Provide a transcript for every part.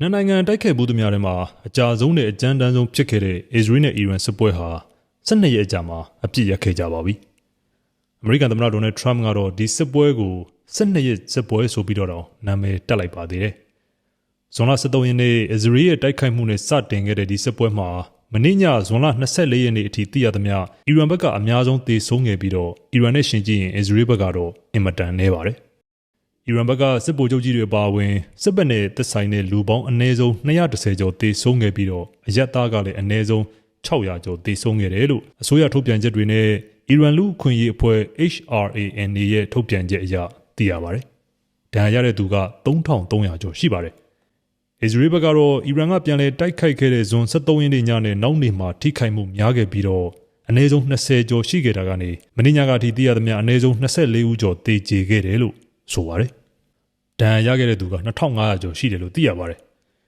နှစ်နိုင်ငံတိုက်ခိုက်မှုသူများထဲမှာအကြဆုံးနဲ့အကြမ်းတမ်းဆုံးဖြစ်ခဲ့တဲ့အစ္စရေးနဲ့အီရန်စစ်ပွဲဟာ12ရက်အကြာမှာအပြစ်ရခဲ့ကြပါပြီ။အမေရိကန်သမ္မတဒေါ်နယ်ထရမ့်ကတော့ဒီစစ်ပွဲကို12ရက်စစ်ပွဲဆိုပြီးတော့တောင်နာမည်တက်လိုက်ပါသေးတယ်။ဇွန်လ23ရက်နေ့အစ္စရေးရဲ့တိုက်ခိုက်မှုနဲ့စတင်ခဲ့တဲ့ဒီစစ်ပွဲမှာမနေ့ညဇွန်လ24ရက်နေ့အထိသိရသမျှအီရန်ဘက်ကအများဆုံးသေဆုံးခဲ့ပြီးတော့အီရန်နဲ့ရှင်ကြည့်ရင်အစ္စရေးဘက်ကတော့အင်မတန်နေပါတယ်။ အီရန်ဘက်ကစစ်ဗိုလ်ချုပ်ကြီးတွေပါဝင်စစ်ဘက်နဲ့သက်ဆိုင်တဲ့လူပေါင်းအနည်းဆုံး230ကျော်သေဆုံးခဲ့ပြီးတော့အရက်သားကလည်းအနည်းဆုံး600ကျော်သေဆုံးခဲ့တယ်လို့အစိုးရထုတ်ပြန်ချက်တွေနဲ့အီရန်လူအခွင့်အရေးအဖွဲ့ HRAN ရဲ့ထုတ်ပြန်ချက်အရသိရပါတယ်။ဒဏ်ရာရတဲ့သူက3300ကျော်ရှိပါတယ်။အစ္စရေးဘက်ကတော့အီရန်ကပြန်လည်တိုက်ခိုက်ခဲ့တဲ့ဇွန်23ရက်နေ့ညနဲ့နောက်နေ့မှာထိခိုက်မှုများခဲ့ပြီးတော့အနည်းဆုံး20ကျော်ရှိခဲ့တာကနေမင်းညကအထိသိရသမျှအနည်းဆုံး24ဦးကျော်သေကျေခဲ့တယ်လို့ ဆိုပါတယ်။ဒဏ်ရာရခဲ့တဲ့သူက2500ကျော်ရှိတယ်လို့သိရပါတယ်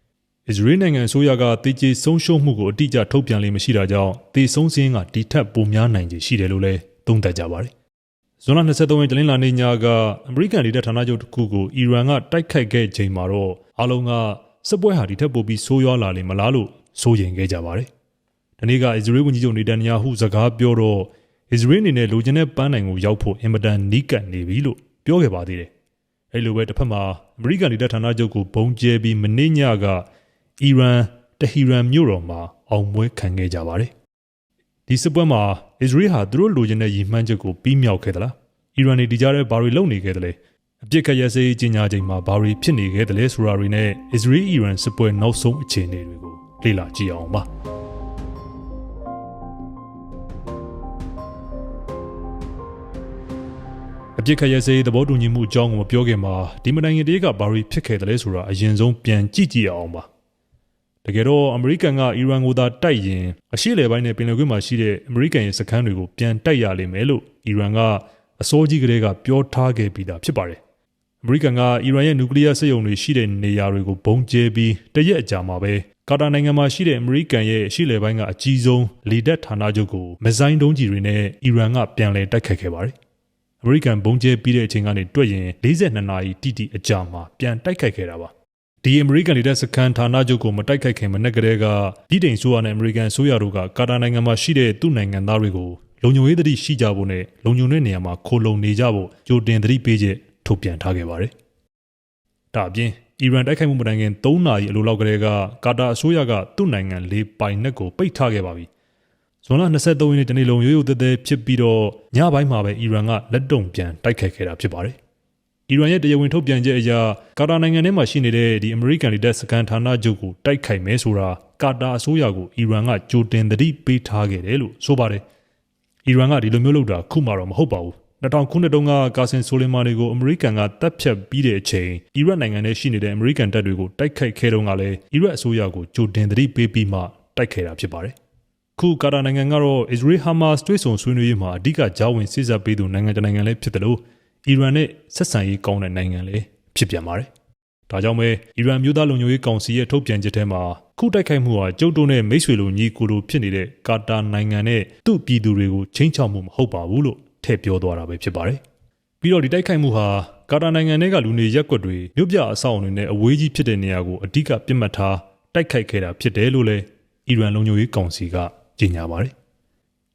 ။အစ္စရေးနိုင်ငံအစိုးရကတေကျေဆုံးရှုံးမှုကိုအတိအကျထုတ်ပြန်လိမ့်မရှိတာကြောင့်တေဆုံးစင်းကဒီထက်ပိုများနိုင်ခြေရှိတယ်လို့လည်းသုံးသပ်ကြပါတယ်။ဇွန်လ23ရက်တနင်္လာနေ့ညကအမေရိကန်ဒေသဌာနချုပ်တစ်ခုကိုအီရန်ကတိုက်ခိုက်ခဲ့ချိန်မှာတော့အလုံးကစစ်ပွဲဟာဒီထက်ပိုပြီးဆိုးရွားလာလိမ့်မလားလို့စိုးရိမ်ခဲ့ကြပါတယ်။ဒီနေ့ကအစ္စရေးဝန်ကြီးချုပ်နေတန်ယာဟုစကားပြောတော့အစ္စရေးအနေနဲ့လူချင်းတဲ့ပန်းနိုင်ကိုရောက်ဖို့အင်မတန်နီးကပ်နေပြီလို့ ပြောခဲ့ပါသေးတယ်အဲ့လိုပဲတစ်ဖက်မှာအမေရိကန်ဒေသဌာနချုပ်ကိုဘုံကျဲပြီးမနေ့ညကအီရန်တဟီရန်မြို့တော်မှာအောင်ပွဲခံခဲ့ကြပါတယ်ဒီစစ်ပွဲမှာအစ္စရေးဟာသူတို့လိုချင်တဲ့ရည်မှန်းချက်ကိုပြီးမြောက်ခဲ့သလားအီရန်နေဒီကြတဲ့ဘာတွေလုပ်နေခဲ့သလဲအပြစ်ခတ်ရစေးကြီးညာချိန်မှာဘာတွေဖြစ်နေခဲ့သလဲဆိုတာတွေနဲ့အစ္စရေးအီရန်စစ်ပွဲနောက်ဆုံးအခြေအနေတွေကိုလေ့လာကြည့်အောင်ပါ ပြစ်ခတ်ရဲစေးသဘောတူညီမှုအကြောင်းကိုမပြောခင်မှာဒီမနိုင်ငံတည်းကဘာတွေဖြစ်ခဲ့တယ်လဲဆိုတာအရင်ဆုံးပြန်ကြည့်ကြည့်အောင်ပါတကယ်တော့အမေရိကန်ကအီရန်ကိုသာတိုက်ရင်အရှေ့လယ်ပိုင်းနဲ့ပင်လယ်ကွေ့မှာရှိတဲ့အမေရိကန်ရဲ့စခန်းတွေကိုပြန်တိုက်ရလိမ့်မယ်လို့အီရန်ကအစိုးကြီးကလေးကပြောထားခဲ့ပြီးသားဖြစ်ပါတယ်အမေရိကန်ကအီရန်ရဲ့နျူကလ িয়ার စက်ရုံတွေရှိတဲ့နေရာတွေကိုဘုံကျဲပြီးတရက်အကြာမှာပဲကာတာနိုင်ငံမှာရှိတဲ့အမေရိကန်ရဲ့ရှေ့လယ်ပိုင်းကအကြီးဆုံးလေတပ်ဌာနချုပ်ကိုမဇိုင်းတုံးကြီးတွေနဲ့အီရန်ကပြန်လည်တိုက်ခတ်ခဲ့ပါတယ် အမေရိကန်ဘုံကျဲပြီးတဲ့အချိန်ကနေတွက်ရင်42နာရီတိတိအကြာမှာပြန်တိုက်ခိုက်ခဲ့တာပါဒီအမေရိကန်လက်စခန်းဌာနချုပ်ကိုမတိုက်ခိုက်ခင်မနေ့ကတည်းကပြည်ထိုင်ဆိုရနဲ့အမေရိကန်ဆိုရတို့ကကာတာနိုင်ငံမှာရှိတဲ့သူ့နိုင်ငံသားတွေကိုလုံခြုံရေးသတိရှိကြဖို့နဲ့လုံခြုံတဲ့နေရာမှာခိုလုံနေကြဖို့ကြိုတင်သတိပေးချက်ထုတ်ပြန်ထားခဲ့ပါတယ်။ဒါအပြင်အီရန်တိုက်ခိုက်မှုမတိုင်ခင်3နာရီအလိုလောက်ကတည်းကကာတာအစိုးရကသူ့နိုင်ငံလေးပိုင်နက်ကိုပိတ်ထားခဲ့ပါပြီ ဇွန်လ23ရက်နေ့တနေ့လုံးရိုးရိုးသေးသေးဖြစ်ပြီးတော့ညပိုင်းမှာပဲအီရန်ကလက်တုံပြန်တိုက်ခိုက်ခဲ့တာဖြစ်ပါတယ်။အီရန်ရဲ့တရားဝင်ထုတ်ပြန်ချက်အရကာတာနိုင်ငံထဲမှာရှိနေတဲ့ဒီအမေရိကန်လက်စကန်ဌာနချုပ်ကိုတိုက်ခိုက်မယ်ဆိုတာကာတာအစိုးရကိုအီရန်ကကြိုတင်သတိပေးထားခဲ့တယ်လို့ဆိုပါတယ်။အီရန်ကဒီလိုမျိုးလုပ်တာခုမှတော့မဟုတ်ပါဘူး။2000ခုနှစ်တုန်းကကာဆင်ဆိုလီမာနီကိုအမေရိကန်ကတပ်ဖြတ်ပြီးတဲ့အချိန်အီရတ်နိုင်ငံထဲရှိနေတဲ့အမေရိကန်တပ်တွေကိုတိုက်ခိုက်ခဲ့တုန်းကလည်းအီရတ်အစိုးရကိုကြိုတင်သတိပေးပြီးမှတိုက်ခဲ့တာဖြစ်ပါတယ်။ ခုကာတာနိုင်ငံကတော့ Israel Hamas တွဲဆုံဆွေးနွေးရေးမှာအဓိကကြောင်းဝင်စစ်ဆက်ပေးသူနိုင်ငံတနိုင်ငံလည်းဖြစ်တယ်လို့အီရန်နဲ့ဆက်ဆံရေးကောင်းတဲ့နိုင်ငံလည်းဖြစ်ပြန်ပါတယ်။ဒါကြောင့်ပဲအီရန်မျိုးသားလုံခြုံရေးကောင်စီရဲ့ထုတ်ပြန်ချက်ထဲမှာခုတိုက်ခိုက်မှုဟာကျုပ်တို့နဲ့မိတ်ဆွေလိုညီကိုလိုဖြစ်နေတဲ့ကာတာနိုင်ငံနဲ့သူ့ပြည်သူတွေကိုချင်းချောက်မှုမဟုတ်ပါဘူးလို့ထည့်ပြောသွားတာပဲဖြစ်ပါတယ်။ပြီးတော့ဒီတိုက်ခိုက်မှုဟာကာတာနိုင်ငံတွေကလူနေရက်ွက်တွေမြို့ပြအဆောက်အအုံတွေနဲ့အဝေးကြီးဖြစ်တဲ့နေရာကိုအဓိကပြစ်မှတ်ထားတိုက်ခိုက်ခဲ့တာဖြစ်တယ်လို့လည်းအီရန်လုံခြုံရေးကောင်စီက ကြေညာပါတယ်။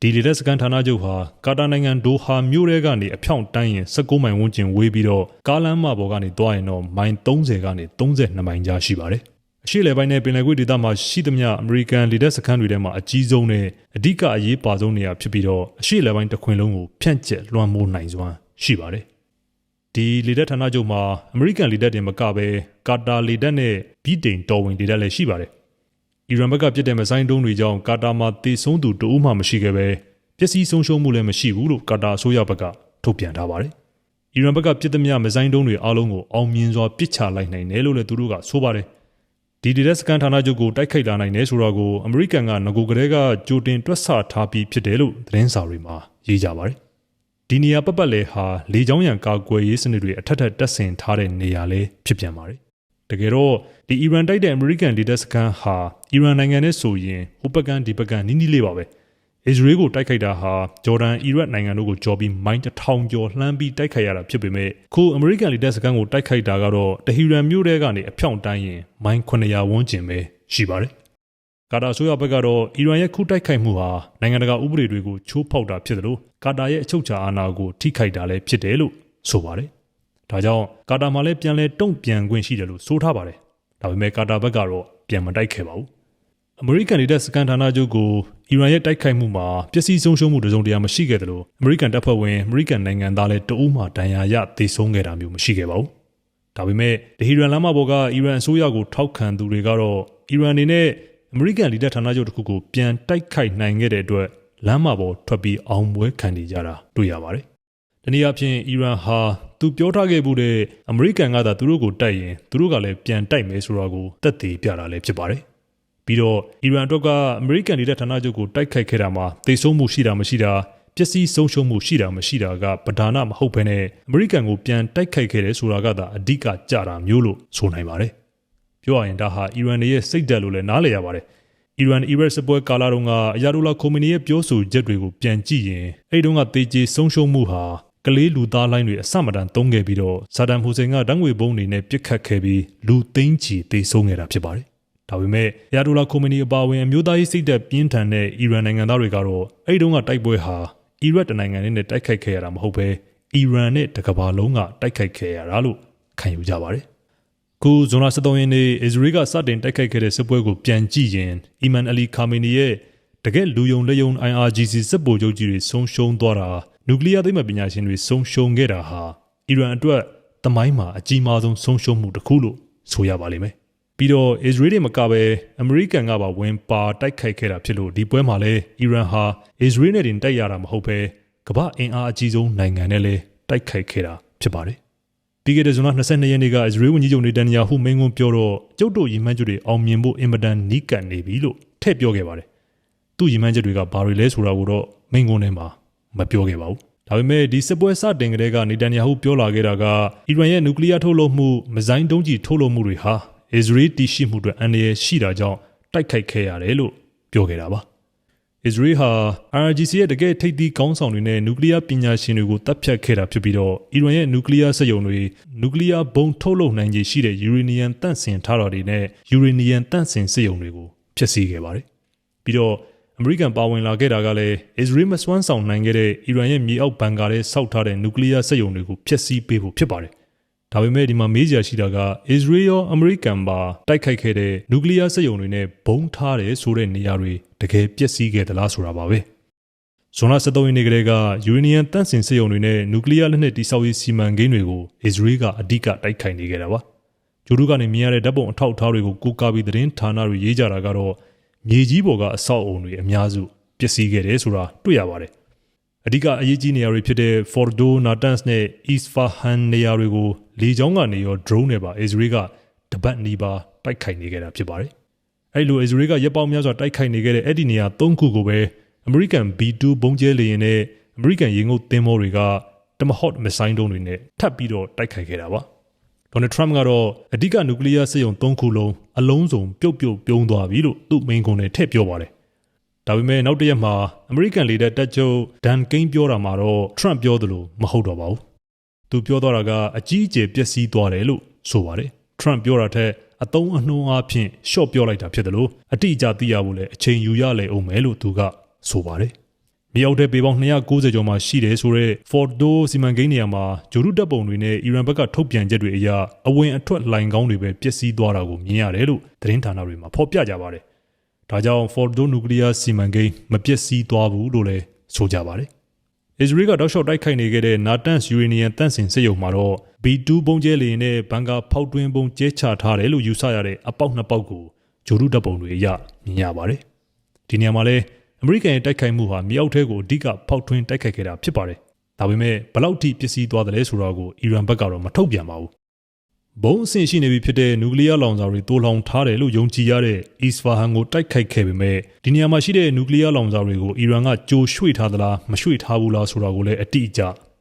ဒီလေတပ်စကန်ဌာနချုပ်ဟာကာတာနိုင်ငံဒိုဟာမြို့ထဲကနေအဖြောင့်တန်းရင်16မိုင်ဝန်းကျင်ဝေးပြီးတော့ကားလမ်းမပေါ်ကနေသွားရင်တော့မိုင်30ကနေ32မိုင်ကြားရှိပါတယ်။အရှိလေပိုင်းနဲ့ပင်လယ်ကွေ့ဒေသမှာရှိသမျှအမေရိကန်လေတပ်စခန်းတွေထဲမှာအကြီးဆုံးနဲ့အဓိကအရေးပါဆုံးနေရာဖြစ်ပြီးတော့အရှိလေပိုင်းတစ်ခွင်လုံးကိုဖြန့်ကျက်လွှမ်းမိုးနိုင်စွမ်းရှိပါတယ်။ဒီလေတပ်ဌာနချုပ်မှာအမေရိကန်လေတပ်တင်မကပဲကာတာလေတပ်နဲ့ဗြိတိန်တော်ဝင်လေတပ်လည်းရှိပါတယ် အီရန်ဘက်ကပြစ်တဲ့မဆိုင်တုံးတွေကြောင့်ကာတာမှာတေဆုံးသူတဦးမှမရှိခဲ့ပဲပျက်စီးဆုံးရှုံးမှုလည်းမရှိဘူးလို့ကာတာအစိုးရဘက်ကထုတ်ပြန်ထားပါတယ်။အီရန်ဘက်ကပြစ်သည်များမဆိုင်တုံးတွေအားလုံးကိုအောင်မြင်စွာပစ်ချလိုက်နိုင်တယ်လို့လည်းသူတို့ကဆိုပါတယ်။ဒီဒီရက်စကန်ဌာနချုပ်ကိုတိုက်ခိုက်လာနိုင်တယ်ဆိုတော့ကိုအမေရိကန်ကငကိုကလေးကကြိုတင်တွက်ဆထားပြီးဖြစ်တယ်လို့သတင်းစာတွေမှာရေးကြပါတယ်။ဒီနေရာပတ်ပတ်လဲဟာလေကြောင်းရန်ကာကွယ်ရေးစနစ်တွေအထက်ထက်တက်ဆင်ထားတဲ့နေရာလေးဖြစ်ပြန်ပါတယ်။ တကယ်တော့ဒီအီရန်တိုက်တဲ့အမေရိကန်ဒေသစခန်းဟာအီရန်နိုင်ငံနဲ့ဆိုရင်ဟိုဘက်ကန်ဒီဘက်ကန်နီးနီးလေးပါပဲအစ္စရေးကိုတိုက်ခိုက်တာဟာဂျော်ဒန်အီရတ်နိုင်ငံတို့ကိုကြော်ပြီးမိုင်းတစ်ထောင်ကျော်လှမ်းပြီးတိုက်ခိုက်ရတာဖြစ်ပေမဲ့ခုအမေရိကန်လီတပ်စခန်းကိုတိုက်ခိုက်တာကတော့တဟီရန်မြို့တဲကနေအဖြောင့်တိုင်းရင်မိုင်း900ဝန်းကျင်ပဲရှိပါတယ်ကာတာဆိုရဘက်ကတော့အီရန်ရဲ့ခုတိုက်ခိုက်မှုဟာနိုင်ငံတကာဥပဒေတွေကိုချိုးဖောက်တာဖြစ်တယ်လို့ကာတာရဲ့အချုပ်ချာအာဏာကိုထိခိုက်တာလည်းဖြစ်တယ်လို့ဆိုပါတယ် ဒါကြောင့်ကာတာမှာလည်းပြန်လဲတုံ့ပြန်ခွင့်ရှိတယ်လို့ဆိုထားပါတယ်ဒါပေမဲ့ကာတာဘက်ကတော့ပြန်မတိုက်ခဲ့ပါဘူးအမေရိကန်နေတဲ့စကန်ဌာနချုပ်ကိုအီရန်ရဲ့တိုက်ခိုက်မှုမှာပျက်စီးဆုံးရှုံးမှုတစုံတရာမရှိခဲ့တယ်လို့အမေရိကန်တပ်ဖွဲ့ဝင်အမေရိကန်နိုင်ငံသားလည်းတအူးမှဒဏ်ရာရသေဆုံးခဲ့တာမျိုးမရှိခဲ့ပါဘူး။ဒါပေမဲ့ဒဟီရန်လမ်းမပေါ်ကအီရန်အစိုးရကိုထောက်ခံသူတွေကတော့အီရန်အနေနဲ့အမေရိကန်လီဒတ်ဌာနချုပ်တစ်ခုကိုပြန်တိုက်ခိုက်နိုင်ခဲ့တဲ့အတွက်လမ်းမပေါ်ထွက်ပြီးအောင်ပွဲခံနေကြတာတွေ့ရပါတယ်။ဒီနေ့အဖြစ်အီရန်ဟာ သူပြောထားခဲ့မှုတဲ့အမေရိကန်ကသာသူတို့ကိုတိုက်ရင်သူတို့ကလည်းပြန်တိုက်မယ်ဆိုတာကိုသက်သေပြတာလည်းဖြစ်ပါတယ်။ပြီးတော့အီရန်အတွက်ကအမေရိကန်နေတဲ့ဌာနချုပ်ကိုတိုက်ခိုက်ခဲ့တာမှာသေဆုံးမှုရှိတာမရှိတာပျက်စီးဆုံးရှုံးမှုရှိတာမရှိတာကပဓာနမဟုတ်ဘဲနဲ့အမေရိကန်ကိုပြန်တိုက်ခိုက်ခဲ့တယ်ဆိုတာကသာအဓိကကြတာမျိုးလို့ဆိုနိုင်ပါတယ်။ပြောရရင်ဒါဟာအီရန်ရဲ့စိတ်ဓာတ်လို့လည်းနားလည်ရပါတယ်။အီရန်အီရတ်စပွဲကာလာတုန်းကအယာဒိုလာခိုမီနီရဲ့ပြောဆိုချက်တွေကိုပြန်ကြည့်ရင်အဲ့တုန်းကတေဂျီဆုံးရှုံးမှုဟာ ကလေးလူသားလိုင်းတွေအဆမတန်သုံးခဲ့ပြီးတော့ဆာဒမ်ဟူစိန်ကဓာတ်ငွေဘုံတွေနဲ့ပြစ်ခတ်ခဲ့ပြီးလူသိန်းချီသေဆုံးခဲ့တာဖြစ်ပါတယ်ဒါပေမဲ့ယာဒိုလာခိုမနီအပါအဝင်အမျိုးသားရေးစိတ်သက်ပြင်းထန်တဲ့အီရန်နိုင်ငံသားတွေကတော့အဲ့တုန်းကတိုက်ပွဲဟာအီရတ်တနိုင်ငံနဲ့တိုက်ခိုက်ခဲ့ရတာမဟုတ်ပဲအီရန်နဲ့တကဘာလုံးကတိုက်ခိုက်ခဲ့ရတာလို့ခံယူကြပါတယ်။ခုဇွန်လ23ရက်နေ့အစ္စရေးကစတင်တိုက်ခိုက်ခဲ့တဲ့စစ်ပွဲကိုပြန်ကြည့်ရင်အီမန်အလီခါမီနီရဲ့တကယ်လူယုံလက်ယုံ IRGC စစ်ဗိုလ်ချုပ်ကြီးတွေဆုံးရှုံးသွားတာ နျူကလ িয়ার သိပ္ပံပညာရှင်တွေဆုံးရှုံးခဲ့တာဟာအီရန်အတွက်သမိုင်းမှာအကြီးမားဆုံးဆုံးရှုံးမှုတစ်ခုလို့ဆိုရပါလိမ့်မယ်ပြီးတော့ Israel တွေမကပဲအမေရိကန်ကပါဝင်ပါတိုက်ခိုက်ခဲ့တာဖြစ်လို့ဒီပွဲမှာလည်းအီရန်ဟာ Israel နဲ့တင်တိုက်ရတာမဟုတ်ပဲကမ္ဘာအင်အားအကြီးဆုံးနိုင်ငံနဲ့လည်းတိုက်ခိုက်ခဲ့တာဖြစ်ပါတယ်။ပြီးခဲ့တဲ့ဇွန်လ22ရက်နေ့ကအစ္စရေးဝန်ကြီးချုပ်နေတန်ယာဟုမိန့်ခွန်းပြောတော့ကျုပ်တို့ရည်မှန်းချက်တွေအောင်မြင်ဖို့အင်မတန်နီးကပ်နေပြီလို့ထည့်ပြောခဲ့ပါတယ်။သူ့ရည်မှန်းချက်တွေကဘာတွေလဲဆိုတာကိုတော့မိန့်ခွန်းထဲမှာ မပြောခဲ့ပါဘူး။ဒါပေမဲ့ဒီစစ်ပွဲစတင်ကတည်းကနေတန်ယာဟုပြောလာခဲ့တာကအီရန်ရဲ့နျူကလ িয়ার ထုတ်လုပ်မှုမဇိုင်းတုံးကြီးထုတ်လုပ်မှုတွေဟာအစ္စရေးတည်ရှိမှုအတွက်အန္တရာယ်ရှိတာကြောင့်တိုက်ခိုက်ခဲ့ရတယ်လို့ပြောခဲ့တာပါ။အစ္စရေးဟာ IRGC ရဲ့တကယ်ထိပ်သီးကောင်းဆောင်တွေနဲ့နျူကလ িয়ার ပညာရှင်တွေကိုတပ်ဖြတ်ခဲ့တာဖြစ်ပြီးတော့အီရန်ရဲ့နျူကလ িয়ার စက်ရုံတွေနျူကလ িয়ার ဘုံထုတ်လုပ်နိုင်ခြေရှိတဲ့ယူရေနီယံတန့်စင်ထားတာတွေနဲ့ယူရေနီယံတန့်စင်စက်ရုံတွေကိုဖျက်ဆီးခဲ့ပါတယ်။ပြီးတော့ အမေရိကန်ပါဝင်လာခဲ့တာကလည်းအစ္စရေးမစွမ်းဆောင်နိုင်ခဲ့တဲ့အီရန်ရဲ့မြေအောက်ဘန်ကာထဲစောက်ထားတဲ့နျူကလ িয়ার စက်ရုံတွေကိုဖျက်ဆီးပေးဖို့ဖြစ်ပါတယ်ဒါပေမဲ့ဒီမှာမေးစရာရှိတာကအစ္စရေးရောအမေရိကန်ပါတိုက်ခိုက်ခဲ့တဲ့နျူကလ িয়ার စက်ရုံတွေနဲ့ဘုံထားတယ်ဆိုတဲ့နေရာတွေတကယ်ပျက်စီးခဲ့သလားဆိုတာပါပဲ။ဇွန်လ23ရက်နေ့ကလေးကယူရေနီယံတန့်စင်စက်ရုံတွေနဲ့နျူကလ িয়ার လက်နက်တိစောက်ရေးစီမံကိန်းတွေကိုအစ္စရေးကအဓိကတိုက်ခိုက်နေခဲ့တာပါ။ဂျိုဒူကနေမြင်ရတဲ့ဓာတ်ပုံအထောက်အထားတွေကိုကိုးကားပြီးသတင်းဌာနတွေရေးကြတာကတော့ မြေကြီးပေါ်ကအဆောက်အုံတွေအများစုပျက်စီးခဲ့တယ်ဆိုတာတွေ့ရပါတယ်အဓိကအရေးကြီးနေရာတွေဖြစ်တဲ့ Fordo, Natanz နဲ့ Isfahan နေရာတွေကိုလေကြောင်းကနေရော drone နဲ့ပါ Israel ကတပတ်နီးပါတိုက်ခိုက်နေခဲ့တာဖြစ်ပါတယ်။အဲဒီလို Israel ကရပ်ပေါင်းများစွာတိုက်ခိုက်နေခဲ့တဲ့အဲ့ဒီနေရာ၃ခုကိုပဲ American B2 ဘုံကျဲလေယာဉ်နဲ့ American ရေငုပ်သင်္ဘောတွေက Tomahawk မစ်ဆိုင်းဒုံးတွေနဲ့ထပ်ပြီးတော့တိုက်ခိုက်ခဲ့တာပါ။ Donald Trump ကတော့အဓိကနျူကလ িয়ার စစ်ရုံ၃ခုလုံးအလုံးစုံပြုတ်ပြုတ်ပြုံးသွားပြီလို့သူ့မိန့်ခွန်းနဲ့ထည့်ပြောပါတယ်ဒါပေမဲ့နောက်တစ်ရက်မှာအမေရိကန်လေတပ်တပ်ချုပ်ဒန်ကိန်းပြောတာမှာတော့ Trump ပြောသလိုမဟုတ်တော့ပါဘူး။သူပြောသွားတာကအကြီးအကျယ်ပျက်စီးသွားတယ်လို့ဆိုပါတယ်။ Trump ပြောတာထက်အတုံးအနှုံးအားဖြင့်ရှော့ပြောလိုက်တာဖြစ်တယ်လို့အတိအကျသိရဖို့လည်းအချိန်ယူရလေအောင်မယ်လို့သူကဆိုပါတယ်။ မြေအောက်ထဲပေပေါင်း290ကျော်မှရှိတယ်ဆိုတော့ Fordo စီမံကိန်းနေရာမှာဂျိုရုတပ်ပုံတွေနဲ့အီရန်ဘက်ကထုတ်ပြန်ချက်တွေအရအဝင်အထွက်လိုင်ကောင်းတွေပဲပျက်စီးသွားတာကိုမြင်ရတယ်လို့သတင်းဌာနတွေမှာဖော်ပြကြပါတယ်ဒါကြောင့် Fordo Nuclear စီမံကိန်းမပျက်စီးသွားဘူးလို့လည်းဆိုကြပါတယ်။ Israel ကတောက်လျှောက်တိုက်ခိုက်နေခဲ့တဲ့ Natanz Uranium တန့်စင်စစ်ရုံမှာတော့ B2 ပုံကျဲလေနဲ့ဘန်ကာဖောက်တွင်းပုံကျဲချထားတယ်လို့ယူဆရတဲ့အပေါက်နှစ်ပေါက်ကိုဂျိုရုတပ်ပုံတွေအရမြင်ရပါတယ်။ဒီနေရာမှာလည်း အမေရိကန်ရဲ့တိုက်ခိုက်မှုဟာမြေအောက်ထဲကိုအဓိကဖောက်ထွင်းတိုက်ခိုက်ခဲ့တာဖြစ်ပါတယ်။ဒါပေမဲ့ဘလောက်ထိပျက်စီးသွားတယ်လဲဆိုတာကိုအီရန်ဘက်ကတော့မထုတ်ပြန်ပါဘူးဘုံအဆင့်ရှိနေပြီဖြစ်တဲ့နျူကလ িয়ার လောင်စာတွေတိုးလောင်ထားတယ်လို့ယုံကြည်ရတဲ့ Isfahan ကိုတိုက်ခိုက်ခဲ့ပေမဲ့ဒီနေရာမှာရှိတဲ့နျူကလ িয়ার လောင်စာတွေကိုအီရန်ကကြိုရွှေ့ထားသလားမရွှေ့ထားဘူးလားဆိုတာကိုလည်းအတိအကျ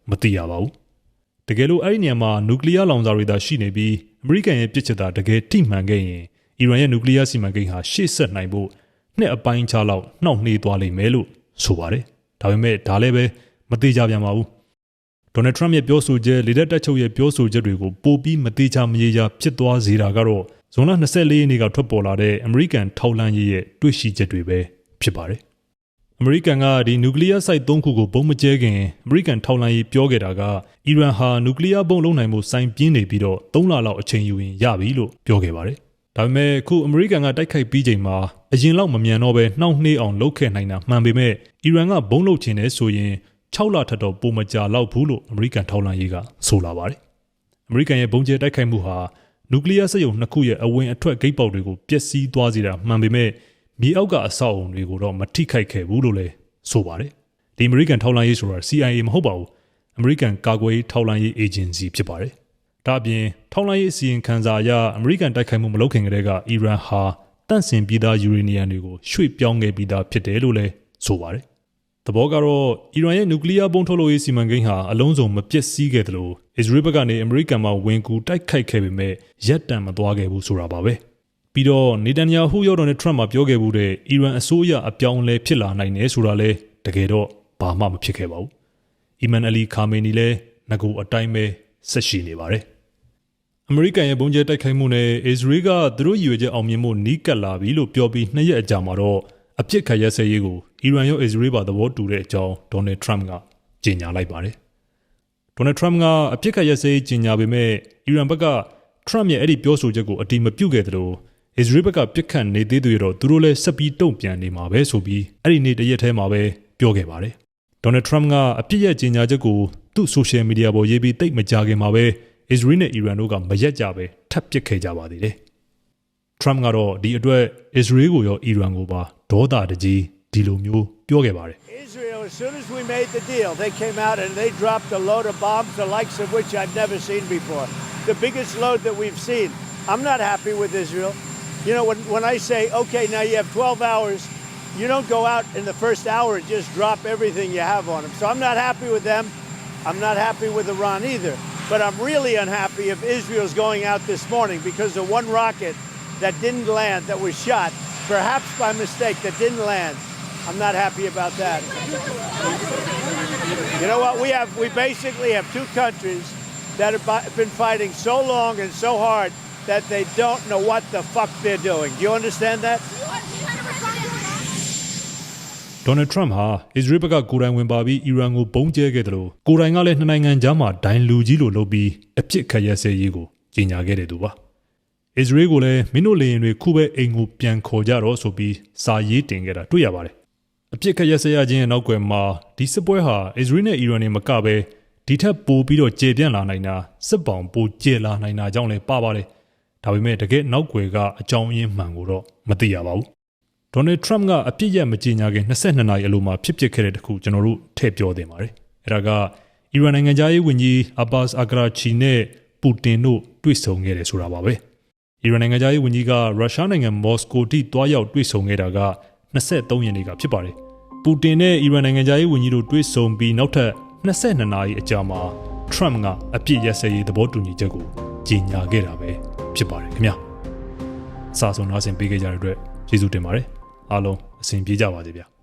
မသိရပါဘူး။တကယ်လို့အဲ့ဒီနေရာမှာနျူကလ িয়ার လောင်စာတွေသာရှိနေပြီးအမေရိကန်ရဲ့ပြစ်ချက်သာတကယ်ထိမှန်ခဲ့ရင်အီရန်ရဲ့နျူကလ িয়ার စီမံကိန်းဟာရှေ့ဆက်နိုင်ဖို့ နှစ်အပိုင်းခြားလောက်နှောင့်နှေးသွားလိမ့်မယ်လို့ ဆိုပါတယ်ဒါပေမဲ့ဒါလည်းပဲမသေးကြပြန်ပါဘူးဒေါ်နယ်ထရမ့်ရဲ့ပြောဆိုချက်လေတပ်တပ်ချုပ်ရဲ့ပြောဆိုချက်တွေကိုပိုပြီးမသေးချမရေချဖြစ်သွားစေတာကတော့ဇွန်လ24ရက်နေ့ကထွက်ပေါ်လာတဲ့အမေရိကန်ထောက်လှမ်းရေးရဲ့တွေ့ရှိချက်တွေပဲဖြစ်ပါတယ်အမေရိကန်ကဒီနျူကလ িয়ার စိုက်၃ခုကိုပုံမကျဲခင်အမေရိကန်ထောက်လှမ်းရေးပြောခဲ့တာကအီရန်ဟာနျူကလ িয়ার ဘုံလုံးနိုင်မှုစိုင်ပြင်းနေပြီးတော့၃လလောက်အချိန်ယူရင်ရပြီလို့ပြောခဲ့ပါတယ်။ ဒါပေမဲ့ခုအမေရိကန်ကတိုက်ခိုက်ပြီးချိန်မှာအရင်လောက်မမြန်တော့ပဲနှောင့်နှေးအောင်လုပ်ခဲ့နိုင်တာမှန်ပေမဲ့အီရန်ကဘုံလုတ်ချင်တယ်ဆိုရင်6လထက်တော့ပိုမကြာလောက်ဘူးလို့အမေရိကန်ထောက်လှမ်းရေးကဆိုလာပါတယ်။အမေရိကန်ရဲ့ဘုံကျဲတိုက်ခိုက်မှုဟာနျူကလ িয়ার စက်ရုံနှစ်ခုရဲ့အဝင်အထွက်ဂိတ်ပေါက်တွေကိုပျက်စီးသွားစေတာမှန်ပေမဲ့မြေအောက်ကအဆောက်အုံတွေကိုတော့မထိခိုက်ခဲ့ဘူးလို့လည်းဆိုပါတယ်။ဒီအမေရိကန်ထောက်လှမ်းရေးဆိုတာ CIA မဟုတ်ပါဘူး။အမေရိကန်ကာကွယ်ရေးထောက်လှမ်းရေးအေဂျင်စီဖြစ်ပါတယ်။ ဒါ့အပြင်ထောက်လှမ်းရေးအစီရင်ခံစာအရအမေရိကန်တိုက်ခိုက်မှုမလုပ်ခင်ကတည်းကအီရန်ဟာတန့်စင်ပြီးသားယူရေနီယံတွေကိုရွှေ့ပြောင်းခဲ့ပြီးသားဖြစ်တယ်လို့လည်းဆိုပါတယ်။သဘောကတော့အီရန်ရဲ့နျူကလ িয়ার ဘုံထုတ်လုပ်ရေးစီမံကိန်းဟာအလုံးစုံမပျက်စီးခဲ့တယ်လို့အစ္စရေးဘက်ကနေအမေရိကန်မှာဝင်ကူတိုက်ခိုက်ခဲ့ပေမဲ့ရပ်တန့်မသွားခဲ့ဘူးဆိုတာပါပဲ။ပြီးတော့နေတန်ယာဟုရောက်တော့တဲ့ထရမ့်မှာပြောခဲ့မှုတဲ့အီရန်အစိုးရအပြောင်းအလဲဖြစ်လာနိုင်တယ်ဆိုတာလဲတကယ်တော့ဘာမှမဖြစ်ခဲ့ပါဘူး။အီမန်အလီခါမေနီလည်းငကူအတိုင်းပဲ ဆက်ရှိနေပါတယ်။အမေရိကန်ရဲ့ဘုံကျဲတိုက်ခိုက်မှုနဲ့အစ္စရေးကသူတို့ရည်ရွယ်ချက်အောင်မြင်မှုနီးကပ်လာပြီလို့ပြောပြီးနှစ်ရက်အကြာမှာတော့အပြစ်ခတ်ရက်စဲရေးကိုအီရန်ရောအစ္စရေးပါသဘောတူတဲ့အကြောင်းဒေါ်နယ်ထရမ့်ကကြေညာလိုက်ပါတယ်။ဒေါ်နယ်ထရမ့်ကအပြစ်ခတ်ရက်စဲရေးကြေညာပေမဲ့အီရန်ဘက်ကထရမ့်ရဲ့အဲ့ဒီပြောဆိုချက်ကိုအတိမပြုတ်ခဲ့သလိုအစ္စရေးဘက်ကပြစ်ခတ်နေသေးသေးတော့သူတို့လည်းဆက်ပြီးတုံ့ပြန်နေမှာပဲဆိုပြီးအဲ့ဒီနေ့တရက်ထဲမှာပဲပြောခဲ့ပါတယ်။ဒေါ်နယ်ထရမ့်ကအပြစ်ရဲ့ကြေညာချက်ကို သူ့ဆိုရှယ်မီဒီယာပေါ်ရေးပြီးတိတ်မကြခင်မှာပဲအစ္စရေးနဲ့အီရန်တို့ကမရက်ကြပဲထပ်ပစ်ခဲ့ကြပါသေးတယ်။ Trump ကတော့ဒီအတွက်အစ္စရေးကိုရောအီရန်ကိုပါဒေါသတကြီးဒီလိုမျိုးပြောခဲ့ပါတယ် Israel, as soon as we made the deal, they came out and they dropped a load of bombs, the likes of which I've never seen before. The biggest load that we've seen. I'm not happy with Israel. You know, when, when I say, okay, now you have 12 hours, you don't go out in the first hour and just drop everything you have on them. So I'm not happy with them. I'm not happy with Iran either. But I'm really unhappy if Israel's going out this morning because of one rocket that didn't land, that was shot, perhaps by mistake, that didn't land. I'm not happy about that. You know what? We have we basically have two countries that have been fighting so long and so hard that they don't know what the fuck they're doing. Do you understand that? ဒေါ်နယ်ထရမ့်ဟာအစ္စရေးဘက်ကကိုယ်တိုင်ဝင်ပါပြီးအီရန်ကိုပုံကျဲခဲ့တယ်လို့ကိုယ်တိုင်ကလည်းနှစ်နိုင်ငံကြားမှာဒိုင်လူကြီးလိုလုပ်ပြီးအပြစ်ခတ်ရက်စဲရေးကိုကြေညာခဲ့တယ်သူပါအစ္စရေးကိုလည်းမင်းတို့လေရင်တွေခုပဲအိမ်ကိုပြန်ခေါ်ကြတော့ဆိုပြီးစာရေးတင်ခဲ့တာတွေ့ရပါတယ်အပြစ်ခတ်ရက်စဲရခြင်းရဲ့နောက်ွယ်မှာဒီစစ်ပွဲဟာအစ္စရေးနဲ့အီရန်တွေမကပဲဒီထက်ပိုပြီးတော့ကျေပြန့်လာနိုင်တာစစ်ပောင်ပိုကျေလာနိုင်တာကြောင့်လည်းပါပါတယ်ဒါပေမဲ့တကယ်နောက်ွယ်ကအကြောင်းရင်းမှန်ကိုတော့မသိရပါဘူး ဒေါ်နယ်ထရမ့်ကအပြစ်ရက်မကြေညာခင်22နာရီအလိုမှာဖြစ်ပစ်ခဲ့တဲ့တခုကျွန်တော်တို့ထည့်ပြောသင့်ပါတယ်။အဲဒါကအီရန်နိုင်ငံသားရေးဝန်ကြီးအဘတ်စ်အာဂရာချီနဲ့ပူတင်တို့တွေ့ဆုံခဲ့တယ်ဆိုတာပါပဲ။အီရန်နိုင်ငံသားရေးဝန်ကြီးကရုရှားနိုင်ငံမော်စကိုထိတွားရောက်တွေ့ဆုံခဲ့တာက23ရက်နေ့ကဖြစ်ပါတယ်။ပူတင်နဲ့အီရန်နိုင်ငံသားရေးဝန်ကြီးတို့တွေ့ဆုံပြီးနောက်ထပ်22နာရီအကြာမှာထရမ့်ကအပြစ်ရက်စဲရေးသဘောတူညီချက်ကိုကြေညာခဲ့တာပဲဖြစ်ပါတယ်ခင်ဗျာ။စာဆုံးနားဆင်ပေးခဲ့ကြတဲ့အတွက်ကျေးဇူးတင်ပါတယ်။ အားလုံးအဆင်ပြေကြပါစေဗျာ။